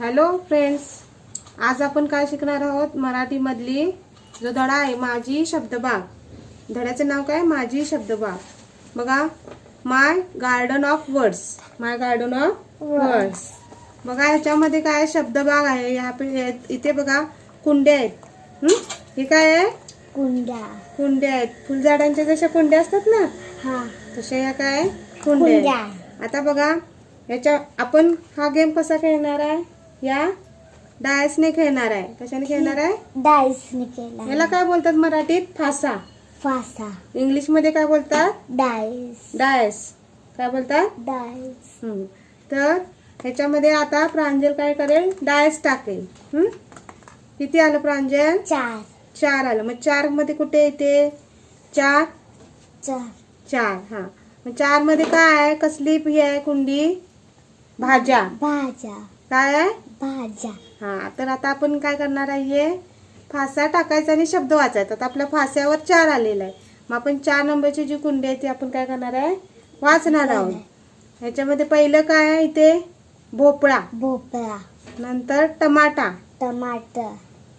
Hello friends आज आपण काय शिकणार आहोत? मराठीमधली जो धडा आहे माझी शब्दबाग. धड्याचं नाव काय? माझी शब्दबाग. बघा my garden of words. My garden of words. बघा ह्याच्यामध्ये काय? शब्दबाग आहे? ह्या पे- इथे बघा कुंड्या आहेत. हं? हे काय आहे? कुंड्या. कुंड्या आहेत. फुलझाडांच्या जशा कुंड्या असतात ना? हा. तशा या काय? कुंड्या. आता बघा याच्या आपण हा गेम कसा खेळणार आहे? या डायसने खेळणार आहे. कशाने खेळणार आहे? डायसने केला याला काय बोलतात मराठीत? फासा. फासा. इंग्लिशमध्ये काय बोलतात? डायस डायस काय बोलतात? डायस. तर ह्याच्यामध्ये आता प्रांजल काय करेल? डायस टाकेल. हम्म? किती आलं प्रांजल? चार. चार आलं. मग चारमध्ये कुठे येते? चार? चार. चार. हा. मग चारमध्ये काय आहे? कसली ही आहे कुंडी? भाज्या. भाज्या. काय आहे? भाज्या. हा तर आता आपण काय करणार आहे फासा टाकायचा आणि शब्द वाचायचा. तर आपल्या फास्यावर चार आलेला आहे. मग आपण चार नंबरची जी कुंडी आहे ती आपण काय करणार आहे? वाचणार आहोत. ह्याच्यामध्ये पहिलं काय आहे इथे? भोपळा. भोपळा. नंतर टमाटा. टमाटर.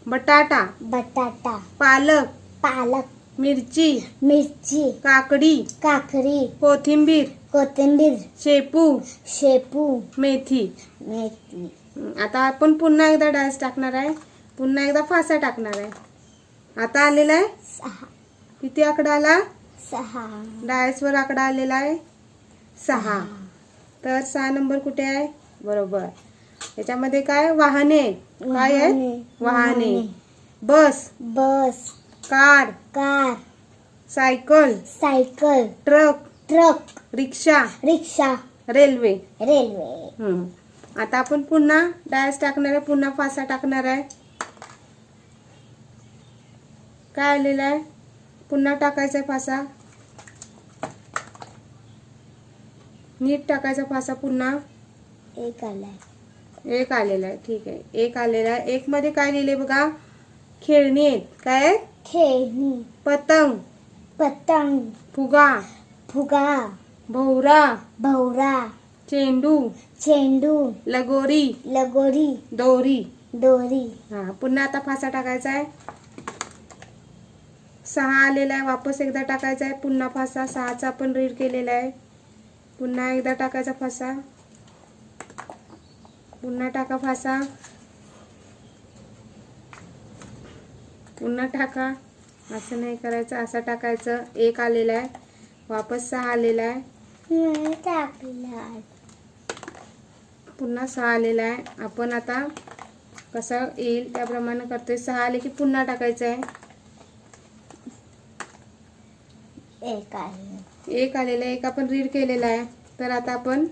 बटाटा. बटाटा. पालक. पालक. मिरची. मिरची. काकडी. काकडी. कोथिंबीर. कोथिंबीर. शेपू. शेपू. मेथी. मेथी. आता आपण पुन्हा एकदा डायस टाकणार आहे. पुन्हा एकदा फासा टाकणार आहे. आता आलेला आहे? सहा. किती आकडा आला? सहा. डायसवर आकडा आलेला आहे? सहा. तर सहा नंबर कुठे आहे? बरोबर. याच्यामध्ये काय? वाहने. काय आहेत वाहने. वाहने. Bus. Bus. Car. Car. Cycle. Cycle. Truck. Truck rickshaw rickshaw railway. Railway. हं. आता आपण पुन्हा डायस टाकणार आहे पुन्हा फासा टाकणार आहे. काय आलेला आहे? पुन्हा टाकायचा आहे फासा. नीट टाकायचा फासा पुन्हा. एक आलाय. एक आलेला आहे ठीक आहे. एक आलेला आहे. एक मध्ये काय लिहिले बघा? खेळणी आहेत. काय? खेळणी पतंग. पतंग. फुगा. फुगा भोवरा भवरा चेंडू चेंडू लगोरी लगोरी दोरी. दोरी. हा पुन्हा आता फासा टाकायचा आहे. सहा आलेला आहे वापस एकदा टाकायचा आहे. पुन्हा फासा सहाचा आपण रीड केलेला आहे. पुन्हा एकदा टाकायचा फासा. पुन्हा टाका फासा. पुन्हा टाका. असं नाही करायचं असं टाकायचं. एक आलेला आहे. वापस सहा आलेला आहे. पुन्हा सहा आलेला आहे. आपण आता कसा येईल त्याप्रमाणे करतोय. सहा आले की पुन्हा टाकायचं आहे. एक आलेला आहे. एक आपण रीड केलेला आहे. तर आता आपण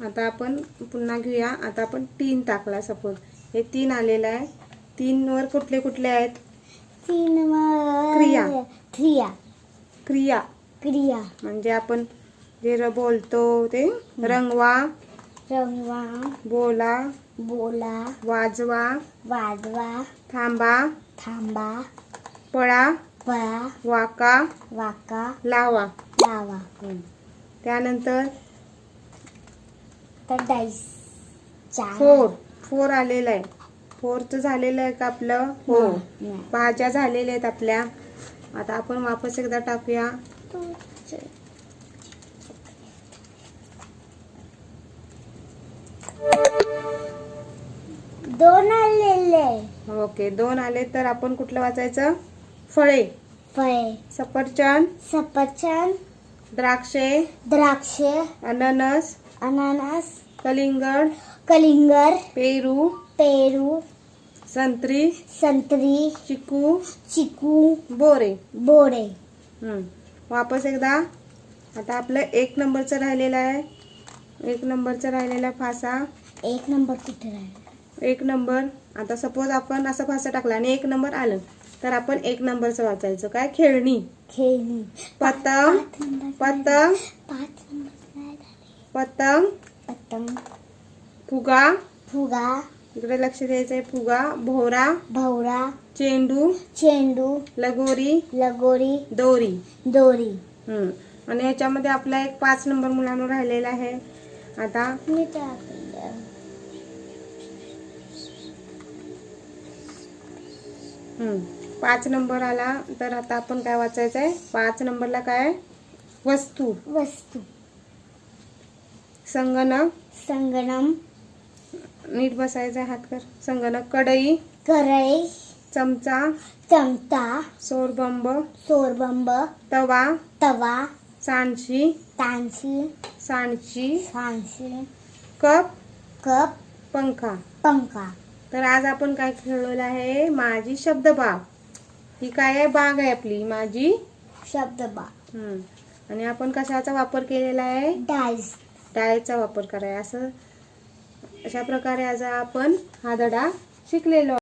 आता आपण पुन्हा घेऊया. आता आपण तीन टाकला सपोज हे तीन आलेलं आहे. तीन वर कुठले कुठले आहेत? तीन वर- क्रिया. क्रिया. क्रिया. क्रिया. म्हणजे आपण जे र- बोलतो ते रंगवा रंगवा बोला बोला वाजवा वाजवा थांबा थांबा पळा पळा वाका वाका लावा. लावा. त्यानंतर तर डाईस चार. फोर. फोर आलेलं आहे. फोरचं झालेलं आहे का आपलं? हो. भाज्या झालेल्या आहेत आपल्या. आता आपण वापस एकदा टाकूया. दोन आलेले. ओके दोन आले तर आपण कुठलं वाचायचं? फळे. फळे. सफरचंद. सफरचंद. द्राक्षे. द्राक्षे. अननस. अननस. कलिंगड. कलिंगर पेरू. पेरू. संत्री संत्री चिकू चिकू बोरे. बोरे. हं. वापस एकदा. आता आपलं एक नंबरचं राहिलेलं आहे. एक नंबरचं राहिलेला फासा. एक नंबर कुठे राहिला? एक नंबर. आता सपोज आपण असं फासा टाकला आणि एक नंबर आलं तर आपण एक नंबरचं वाचायचं. काय? खेळणी. खेळणी. पतंग. पाच नंबर पतंग. पाच नंबर. पतंग. पतंग. फुगा. फुगा. इकडे लक्ष द्यायचं आहे फुगा भोवरा भवरा चेंडू चेंडू लगोरी लगोरी दोरी. दोरी. हम्म. आणि ह्याच्यामध्ये आपला एक पाच नंबर मुलांना राहिलेला आहे. आता मी टाकलं हम्म. पाच नंबर आला तर आता आपण काय वाचायचं आहे पाच नंबरला काय? आहे? वस्तू. वस्तू. संगणक. संगणम. नीट बसायचं हात कर. संगणक कढई कढई चमचा चमचा सोरबंब सोरबंब तवा तवा सांडशी तांशी सांडशी सांशी कप कप पंखा. पंखा. तर आज आपण काय खेळलेलं आहे? माझी शब्द बाग ही काय आहे? बाग आहे आपली. माझी शब्दबा हम्म. आणि आपण कशाचा वापर केलेला आहे? डाळीचा वापर करायचा असं अशा प्रकारे आज आपण हा धडा शिकलेलो